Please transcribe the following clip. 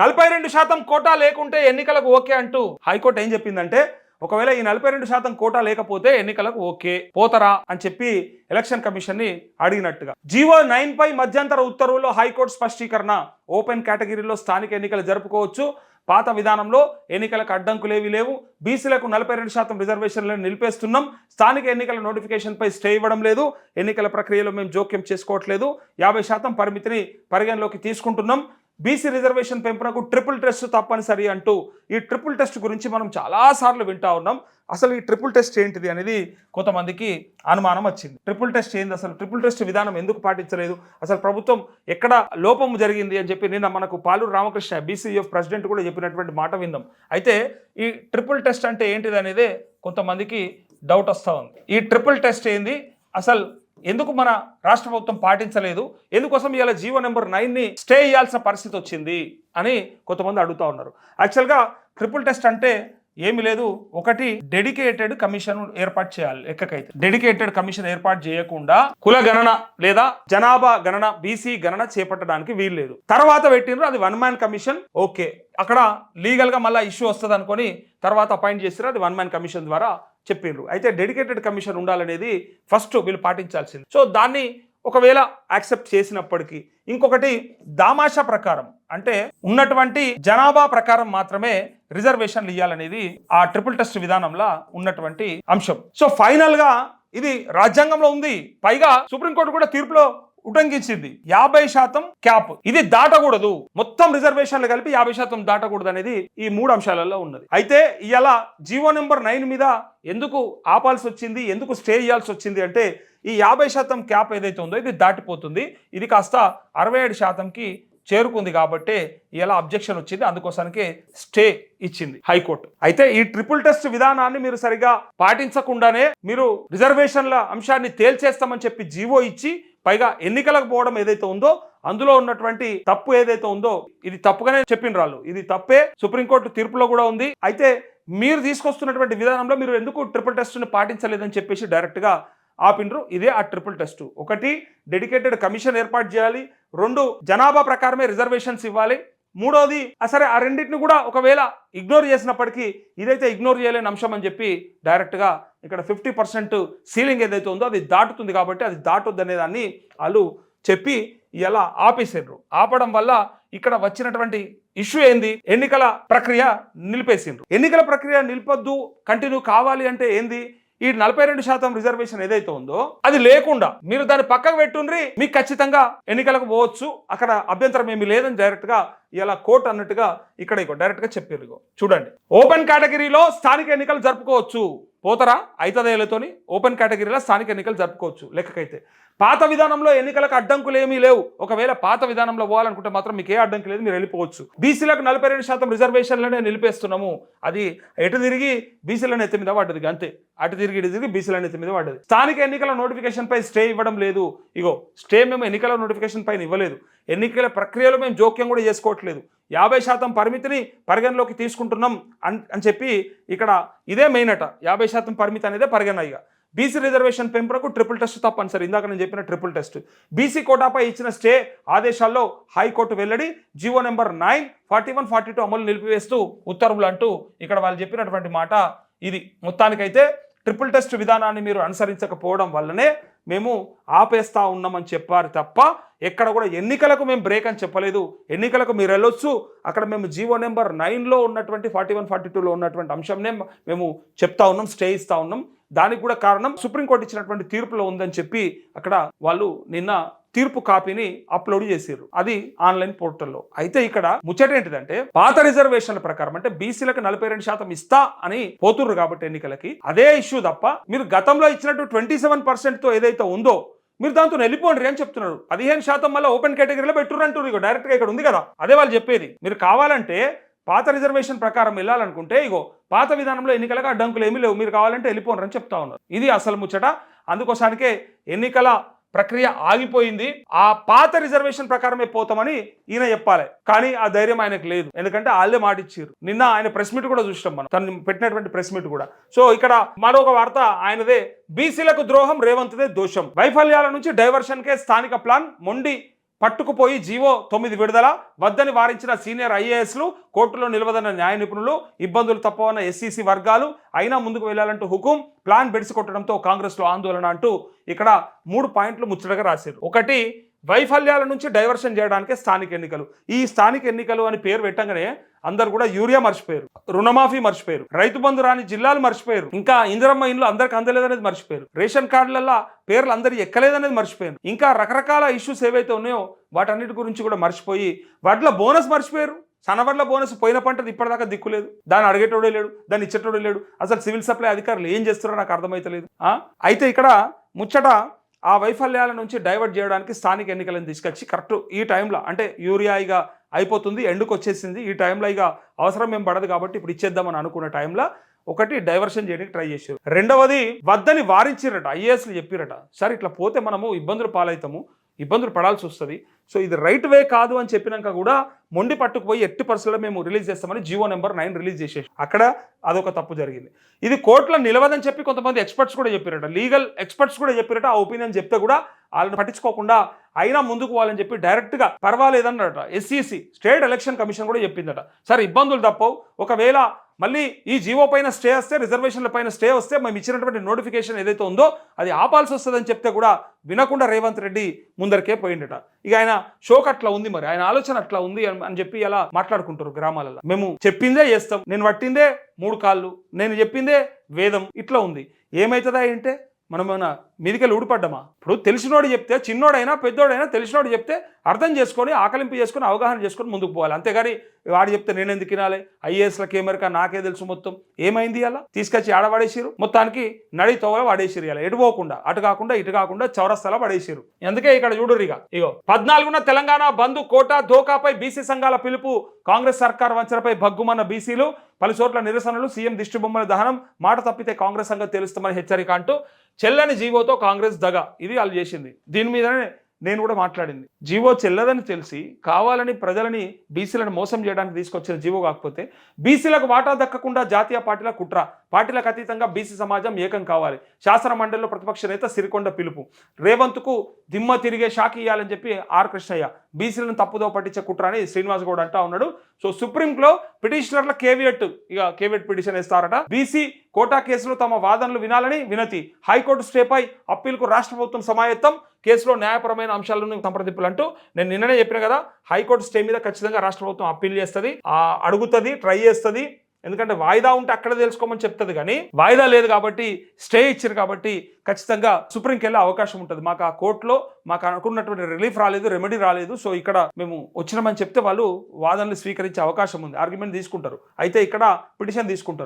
నలభై రెండు శాతం కోటా లేకుంటే ఎన్నికలకు ఓకే అంటూ హైకోర్టు ఏం చెప్పిందంటే ఒకవేళ ఈ నలభై రెండు శాతం కోటా లేకపోతే ఎన్నికలకు ఓకే పోతరా అని చెప్పి ఎలక్షన్ కమిషన్ని అడిగినట్టుగా. జీవో నైన్ పై మధ్యంతర ఉత్తర్వుల్లో హైకోర్టు స్పష్టీకరణ ఓపెన్ కేటగిరీలో స్థానిక ఎన్నికలు జరుపుకోవచ్చు. పాత విధానంలో ఎన్నికలకు అడ్డంకులేవి లేవు. బీసీలకు నలభై రెండు శాతం రిజర్వేషన్లను నిలిపేస్తున్నాం. స్థానిక ఎన్నికల నోటిఫికేషన్పై స్టే ఇవ్వడం లేదు. ఎన్నికల ప్రక్రియలో మేము జోక్యం చేసుకోవట్లేదు. యాభై శాతం పరిమితిని పరిగణలోకి తీసుకుంటున్నాం. బీసీ రిజర్వేషన్ పెంపునకు ట్రిపుల్ టెస్ట్ తప్పనిసరి అంటూ ఈ ట్రిపుల్ టెస్ట్ గురించి మనం చాలాసార్లు వింటా ఉన్నాం. అసలు ఈ ట్రిపుల్ టెస్ట్ ఏంటిది అనేది కొంతమందికి అనుమానం వచ్చింది. ట్రిపుల్ టెస్ట్ ఏంది అసలు? ట్రిపుల్ టెస్ట్ విధానం ఎందుకు పాటించలేదు? అసలు ప్రభుత్వం ఎక్కడ లోపం జరిగింది అని చెప్పి నిన్న మనకు పాలూరు రామకృష్ణ బీసీఎఫ్ ప్రెసిడెంట్ కూడా చెప్పినటువంటి మాట విందాం అయితే ఈ ట్రిపుల్ టెస్ట్ అంటే ఏంటిది అనేది కొంతమందికి డౌట్ వస్తూ ఉంది. ఈ ట్రిపుల్ టెస్ట్ ఏంది? అసలు ఎందుకు మన రాష్ట్ర ప్రభుత్వం పాటించలేదు? ఎందుకోసం ఇవాళ జీవో నెంబర్ నైన్ని స్టే చేయాల్సిన పరిస్థితి వచ్చింది? అని కొంతమంది అడుగుతా ఉన్నారు. యాక్చువల్గా ట్రిపుల్ టెస్ట్ అంటే ఏమి లేదు. ఒకటి డెడికేటెడ్ కమిషన్ ఏర్పాటు చేయాలి లెక్కకైతే డెడికేటెడ్ కమిషన్ ఏర్పాటు చేయకుండా కుల గణన లేదా జనాభా గణన బీసీ గణన చేపట్టడానికి వీలు లేదు. తర్వాత పెట్టినరు అది వన్ మ్యాన్ కమిషన్ ఓకే. అక్కడ లీగల్గా మళ్ళీ ఇష్యూ వస్తుంది అనుకొని తర్వాత అపాయింట్ చేసినారు అది వన్ మ్యాన్ కమిషన్ ద్వారా చెప్పిండ్రు అయితే డెడికేటెడ్ కమిషన్ ఉండాలనేది ఫస్ట్ వీళ్ళు పాటించాల్సింది. సో దాన్ని ఒకవేళ యాక్సెప్ట్ చేసినప్పటికీ ఇంకొకటి దామాషా ప్రకారం అంటే ఉన్నటువంటి జనాభా ప్రకారం మాత్రమే రిజర్వేషన్లు ఇవ్వాలనేది ఆ ట్రిపుల్ టెస్ట్ విధానంలో ఉన్నటువంటి అంశం. సో ఫైనల్గా ఇది రాజ్యాంగంలో ఉంది. పైగా సుప్రీంకోర్టు కూడా తీర్పులో ఉటంకించింది. యాభై శాతం క్యాప్. ఇది దాటకూడదు. మొత్తం రిజర్వేషన్లు కలిపి యాభై శాతం దాటకూడదు అనేది ఈ మూడు అంశాలలో ఉన్నది. అయితే ఇలా జీవో నెంబర్ నైన్ మీద ఎందుకు ఆపాల్సి వచ్చింది? ఎందుకు స్టే చేయాల్సి వచ్చింది అంటే ఈ యాభై శాతం క్యాప్ ఏదైతే ఉందో ఇది దాటిపోతుంది. ఇది కాస్త అరవై ఏడు శాతంకి చేరుకుంది కాబట్టి ఇలా అబ్జెక్షన్ వచ్చింది. అందుకోసానికి స్టే ఇచ్చింది హైకోర్టు. అయితే ఈ ట్రిపుల్ టెస్ట్ విధానాన్ని మీరు సరిగా పాటించకుండానే మీరు రిజర్వేషన్ల అంశాన్ని తేల్చేస్తామని చెప్పి జీవో ఇచ్చి పైగా ఎన్నికలకు పోవడం ఏదైతే ఉందో అందులో ఉన్నటువంటి తప్పు ఏదైతే ఉందో ఇది తప్పుగానే చెప్పిన రాళ్ళు ఇది తప్పే. సుప్రీంకోర్టు తీర్పులో కూడా ఉంది. అయితే మీరు తీసుకొస్తున్నటువంటి విధానంలో మీరు ఎందుకు ట్రిపుల్ టెస్ట్ని పాటించలేదని చెప్పేసి డైరెక్ట్గా ఆపిండ్రు. ఇదే ఆ ట్రిపుల్ టెస్ట్. ఒకటి డెడికేటెడ్ కమిషన్ ఏర్పాటు చేయాలి. రెండు జనాభా ప్రకారమే రిజర్వేషన్స్ ఇవ్వాలి. మూడోది ఆ సరే ఆ రెండింటిని కూడా ఒకవేళ ఇగ్నోర్ చేసినప్పటికీ ఇదైతే ఇగ్నోర్ చేయలేని అంశం అని చెప్పి డైరెక్ట్గా ఇక్కడ ఫిఫ్టీ పర్సెంట్ సీలింగ్ ఏదైతే ఉందో అది దాటుతుంది కాబట్టి అది దాటొద్దు అనే దాన్ని వాళ్ళు చెప్పి ఇలా ఆపేసారు ఆపడం వల్ల ఇక్కడ వచ్చినటువంటి ఇష్యూ ఏంది? ఎన్నికల ప్రక్రియ నిలిపేసిండ్రు. ఎన్నికల ప్రక్రియ నిలిపొద్దు కంటిన్యూ కావాలి అంటే ఏంది? ఈ నలభై రెండు శాతం రిజర్వేషన్ ఏదైతే ఉందో అది లేకుండా మీరు దాన్ని పక్కకు పెట్టుండ్రి మీకు ఖచ్చితంగా ఎన్నికలకు పోవచ్చు. అక్కడ అభ్యంతరం ఏమీ లేదని డైరెక్ట్గా ఇలా కోర్టు అన్నట్టుగా ఇక్కడ ఇగో డైరెక్ట్గా చెప్పారు ఇగో. చూడండి. ఓపెన్ కేటగిరీలో స్థానిక ఎన్నికలు జరుపుకోవచ్చు. పోతారా? ఐతదేళ్ళతోని ఓపెన్ కేటగిరీలో స్థానిక ఎన్నికలు జరుపుకోవచ్చు లెక్కకైతే. పాత విధానంలో ఎన్నికలకు అడ్డంకులు ఏమీ లేవు. ఒకవేళ పాత విధానంలో పోవాలనుకుంటే మాత్రం మీకు ఏ అడ్డంకి లేదు మీరు వెళ్ళిపోవచ్చు. బీసీలకు నలభై రెండు శాతం రిజర్వేషన్లనే నిలిపేస్తున్నాము. అది ఎటు తిరిగి బీసీలను ఎత్తి మీద పడ్డది అంతే. అటు తిరిగి ఇటు తిరిగి బీసీలను ఎత్తి మీద పడ్డది. స్థానిక ఎన్నికల నోటిఫికేషన్ పై స్టే ఇవ్వడం లేదు. ఇగో స్టే మేము ఎన్నికల నోటిఫికేషన్ పైన ఇవ్వలేదు. ఎన్నికల ప్రక్రియలో మేము జోక్యం కూడా చేసుకోవట్లేదు. యాభై శాతం పరిమితిని పరిగణలోకి తీసుకుంటున్నాం అని అని చెప్పి ఇక్కడ ఇదే మెయిన్ అట. యాభై శాతం పరిమితి అనేదే పరిగణ ఇక. బీసీ రిజర్వేషన్ పెంపునకు ట్రిపుల్ టెస్ట్ తప్పనిసరి ఇందాక నేను చెప్పిన ట్రిపుల్ టెస్ట్ బీసీ కోటాపై ఇచ్చిన స్టే ఆదేశాల్లో హైకోర్టు వెల్లడి GO number nine forty one forty two అమలు నిలిపివేస్తూ ఉత్తర్వులు అంటూ ఇక్కడ వాళ్ళు చెప్పినటువంటి మాట ఇది. మొత్తానికైతే ట్రిపుల్ టెస్ట్ విధానాన్ని మీరు అనుసరించకపోవడం వల్లనే మేము ఆపేస్తా ఉన్నామని చెప్పారు తప్ప ఎక్కడ కూడా ఎన్నికలకు మేము బ్రేక్ అని చెప్పలేదు. ఎన్నికలకు మీరు వెళ్ళొచ్చు. అక్కడ మేము జీవో నెంబర్ నైన్లో ఉన్నటువంటి ఫార్టీ వన్ ఫార్టీ టూలో ఉన్నటువంటి అంశంనే మేము చెప్తా ఉన్నాం స్టే ఇస్తా ఉన్నాం. దానికి కూడా కారణం సుప్రీంకోర్టు ఇచ్చినటువంటి తీర్పులో ఉందని చెప్పి అక్కడ వాళ్ళు నిన్న తీర్పు కాపీని అప్లోడ్ చేసారు అది ఆన్లైన్ పోర్టల్లో. అయితే ఇక్కడ ముచ్చట ఏంటిదంటే పాత రిజర్వేషన్ల ప్రకారం అంటే బీసీలకు నలభై రెండు శాతం ఇస్తా అని పోతుర్రు కాబట్టి ఎన్నికలకి అదే ఇష్యూ తప్ప మీరు గతంలో ఇచ్చినట్టు ట్వంటీ సెవెన్తో ఏదైతే ఉందో మీరు దాంతో వెళ్ళిపోండి అని చెప్తున్నారు. పదిహేను శాతం మళ్ళీ ఓపెన్ కేటగిరీలో పెట్టుర్రంటారు ఇక డైరెక్ట్గా ఇక్కడ ఉంది కదా. అదే వాళ్ళు చెప్పేది. మీరు కావాలంటే పాత రిజర్వేషన్ ప్రకారం వెళ్ళాలనుకుంటే ఇగో పాత విధానంలో ఎన్నికలకు అడ్డంకులు ఏమీ లేవు. మీరు కావాలంటే వెళ్ళిపోండి అని చెప్తా ఉన్నారు. ఇది అసలు ముచ్చట. అందుకోసానికే ఎన్నికల ప్రక్రియ ఆగిపోయింది. ఆ పాత రిజర్వేషన్ ప్రకారమే పోతామని ఈయన చెప్పాలి. కానీ ఆ ధైర్యం ఆయనకు లేదు. ఎందుకంటే వాళ్ళే మాట ఇచ్చారు నిన్న ఆయన ప్రెస్ మీట్ కూడా చూసినాం మనం. తను పెట్టినటువంటి ప్రెస్ మీట్ కూడా. సో ఇక్కడ మరొక వార్త ఆయనదే. బీసీలకు ద్రోహం రేవంత్దే దోషం. వైఫల్యాల నుంచి డైవర్షన్ కే స్థానిక ప్లాన్ మొండి పట్టుకుపోయి జీవో తొమ్మిది విడుదల వద్దని వారించిన సీనియర్ ఐఏఎస్లు కోర్టులో నిలవదన్న న్యాయ నిపుణులు ఇబ్బందులు తప్పవన్న ఎస్సీసీ వర్గాలు అయినా ముందుకు వెళ్ళాలంటూ హుకుం ప్లాన్ బెడిసి కొట్టడంతో కాంగ్రెస్లో ఆందోళన అంటూ ఇక్కడ మూడు పాయింట్లు ముచ్చటగా రాశారు. ఒకటి వైఫల్యాల నుంచి డైవర్షన్ చేయడానికి స్థానిక ఎన్నికలు. ఈ స్థానిక ఎన్నికలు అని పేరు పెట్టగానే అందరు కూడా యూరియా మర్చిపోయారు రుణమాఫీ మర్చిపోయారు రైతు బంధు రాని జిల్లాలు మర్చిపోయారు ఇంకా ఇందిరమ్మ ఇండ్లు అందరికి అందలేదనేది మర్చిపోయారు రేషన్ కార్డులలో పేర్లు అందరు ఎక్కలేదనేది మర్చిపోయారు ఇంకా రకరకాల ఇష్యూస్ ఏవైతే ఉన్నాయో వాటన్నిటి గురించి కూడా మర్చిపోయి వాటిలో బోనస్ మర్చిపోయారు సనవర్ల బోనస్ పోయిన పంటది ఇప్పటిదాకా దిక్కులేదు దాన్ని అడిగేటోడే లేడు దాన్ని ఇచ్చేటోడే లేడు అసలు సివిల్ సప్లై అధికారులు ఏం చేస్తారో నాకు అర్థమైతలేదు. అయితే ఇక్కడ ముచ్చట ఆ వైఫల్యాల నుంచి డైవర్ట్ చేయడానికి స్థానిక ఎన్నికలను తీసుకొచ్చి కరెక్ట్ ఈ టైంలో అంటే యూరియా ఇక అయిపోతుంది ఎండుకు వచ్చేసింది. ఈ టైంలో ఇక అవసరం ఏం పడదు కాబట్టి ఇప్పుడు ఇచ్చేద్దామని అనుకున్న టైంలో ఒకటి డైవర్షన్ చేయడానికి ట్రై చేశారు. రెండవది వద్దని వారించిరట ఐఏఎస్లు చెప్పిరట సరే ఇట్లా పోతే మనము ఇబ్బందులు పాలవుతాము. ఇబ్బందులు పడాల్సి వస్తుంది. సో ఇది రైట్ వే కాదు అని చెప్పినాక కూడా మొండి పట్టుకుపోయి ఎట్టి పరిస్థితుల్లో మేము రిలీజ్ చేస్తామని జియో నెంబర్ నైన్ రిలీజ్ చేసేసి అక్కడ అదొక తప్పు జరిగింది. ఇది కోర్టులో నిలవదని చెప్పి కొంతమంది ఎక్స్పర్ట్స్ కూడా చెప్పారట. లీగల్ ఎక్స్పర్ట్స్ కూడా చెప్పారట. ఆ ఒపీనియన్ చెప్తే కూడా వాళ్ళని పట్టించుకోకుండా అయినా ముందుకు పోవాలని చెప్పి డైరెక్ట్గా పర్వాలేదన్నట ఎస్సీసీ స్టేట్ ఎలక్షన్ కమిషన్ కూడా చెప్పిందట. సరే ఇబ్బందులు తప్పవు. ఒకవేళ మళ్ళీ ఈ జీవో పైన స్టే వస్తే రిజర్వేషన్ల పైన స్టే వస్తే మేము ఇచ్చినటువంటి నోటిఫికేషన్ ఏదైతే ఉందో అది ఆపాల్సి వస్తుందని చెప్తే కూడా వినకుండా రేవంత్ రెడ్డి ముందరికే పోయిండట. ఇక ఆయన షోక్ అట్లా ఉంది మరి ఆయన ఆలోచన అట్లా ఉంది అని అని చెప్పి అలా మాట్లాడుకుంటారు గ్రామాలలో. మేము చెప్పిందే చేస్తాం నేను పట్టిందే మూడు కాళ్ళు నేను చెప్పిందే వేదం ఇట్లా ఉంది. ఏమవుతుందా ఏంటే మనమేమైనా మీదికెళ్ళి ఊడిపడ్డమా? ఇప్పుడు తెలిసినోడు చెప్తే చిన్నోడైనా పెద్దోడైనా తెలిసినోడు చెప్తే అర్థం చేసుకొని ఆకలింపు చేసుకొని అవగాహన చేసుకొని ముందుకు పోవాలి. అంతేగాని వాడు చెప్తే నేను ఎందుకు వినాలి? ఐఏఎస్లకి ఏమరికా నాకే తెలుసు మొత్తం. ఏమైంది అలా? తీసుకొచ్చి ఆడవాడేసిరు మొత్తానికి నడి తోవ వాడేసిరు ఇలా. ఎటు పోకుండా అటు కాకుండా ఇటు కాకుండా చౌరస్తల పడేసిరు అందుకే ఇక్కడ చూడురిగా ఇగో పద్నాలుగున తెలంగాణ బంధు కోటా ధోకాపై బీసీ సంఘాల పిలుపు కాంగ్రెస్ సర్కార్ వంచనపై భగ్గుమన్న బీసీలు పలు చోట్ల నిరసనలు సీఎం దిష్టిబొమ్మల దహనం మాట తప్పితే కాంగ్రెస్ సంఘం తెలుస్తామని హెచ్చరిక అంటూ చెల్లని జీవోతో కాంగ్రెస్ దగ. ఇది వాళ్ళు చేసింది. దీని మీదనే నేను కూడా మాట్లాడింది. జీవో చెల్లదని తెలిసి కావాలని ప్రజలని బీసీలను మోసం చేయడానికి తీసుకొచ్చిన జీవో కాకపోతే బీసీలకు వాటా దక్కకుండా జాతీయ పార్టీల కుట్ర. పార్టీలకు అతీతంగా బీసీ సమాజం ఏకం కావాలి. శాసన మండలిలో ప్రతిపక్ష నేత సిరికొండ పిలుపు. రేవంత్కు దిమ్మ తిరిగే షాక్ ఇవ్వాలని చెప్పి ఆర్ కృష్ణయ్య బీసీలను తప్పుదో పట్టించే కుట్ర అని శ్రీనివాస్ గౌడ్ అంటా ఉన్నాడు. సో సుప్రీంలో పిటిషనర్ల కేవియట్ ఇక కేవియట్ పిటిషన్ ఇస్తారట బీసీ కోటా కేసులో తమ వాదనలు వినాలని వినతి. హైకోర్టు స్టేపై అప్పీల్కు రాష్ట్ర ప్రభుత్వం సమాయత్తం. కేసులో న్యాయపరమైన అంశాలను సంప్రదింపులంటూ నేను నిన్ననే చెప్పిన కదా హైకోర్టు స్టే మీద ఖచ్చితంగా రాష్ట్ర ప్రభుత్వం అప్పీల్ చేస్తుంది. అడుగుతుంది ట్రై చేస్తుంది. ఎందుకంటే వాయిదా ఉంటే అక్కడ తెలుసుకోమని చెప్తుంది కానీ వాయిదా లేదు కాబట్టి స్టే ఇచ్చారు కాబట్టి ఖచ్చితంగా సుప్రీంకి వెళ్ళే అవకాశం ఉంటుంది. మాకు ఆ కోర్టులో మాకు అనుకున్నటువంటి రిలీఫ్ రాలేదు రెమెడీ రాలేదు. సో ఇక్కడ మేము వచ్చినామని చెప్తే వాళ్ళు వాదనలు స్వీకరించే అవకాశం ఉంది. ఆర్గ్యుమెంట్ తీసుకుంటారు. అయితే ఇక్కడ పిటిషన్ తీసుకుంటారు.